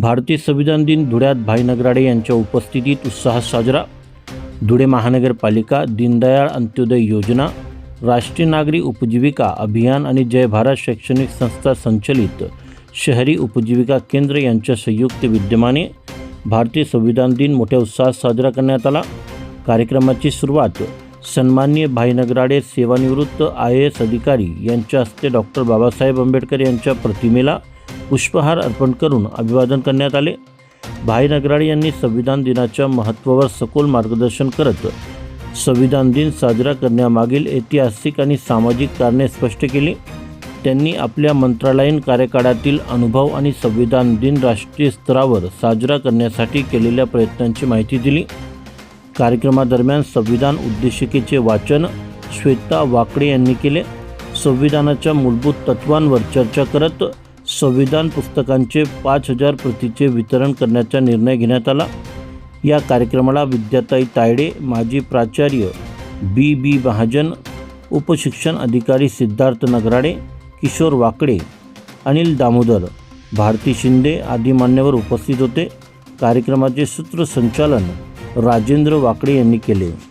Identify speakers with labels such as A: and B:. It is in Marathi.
A: भारतीय संविधान दिन धुळ्यात भाई नगराडे यांच्या उपस्थितीत उत्साहात साजरा धुळे महानगरपालिका दीनदयाळ अंत्योदय योजना राष्ट्रीय नागरी उपजीविका अभियान आणि जय भारत शैक्षणिक संस्था संचलित शहरी उपजीविका केंद्र यांच्या संयुक्त विद्यमाने भारतीय संविधान दिन मोठ्या उत्साहात साजरा करण्यात आला कार्यक्रमाची सुरुवात सन्माननीय भाईनगराडे सेवानिवृत्त आय ए एस अधिकारी यांच्या हस्ते डॉक्टर बाबासाहेब आंबेडकर यांच्या प्रतिमेला पुष्पहार अर्पण करून अभिवादन करण्यात आले भाई नगराळे यांनी संविधान दिनाच्या महत्त्वावर सखोल मार्गदर्शन करत संविधान दिन साजरा करण्यामागील ऐतिहासिक आणि सामाजिक कारणे स्पष्ट केली त्यांनी आपल्या मंत्रालयीन कार्यकाळातील अनुभव आणि संविधान दिन राष्ट्रीय स्तरावर साजरा करण्यासाठी केलेल्या प्रयत्नांची माहिती दिली कार्यक्रमादरम्यान संविधान उद्देशिकेचे वाचन श्वेता वाकडे यांनी केले संविधानाच्या मूलभूत तत्वांवर चर्चा करत संविधान पुस्तकांचे पाच हजार प्रतीचे वितरण करण्याचा निर्णय घेण्यात आला या कार्यक्रमाला विद्याताई तायडे माजी प्राचार्य बी बी महाजन उपशिक्षण अधिकारी सिद्धार्थ नगराडे किशोर वाकडे अनिल दामोदर भारती शिंदे आदी मान्यवर उपस्थित होते कार्यक्रमाचे सूत्रसंचालन राजेंद्र वाकडे यांनी केले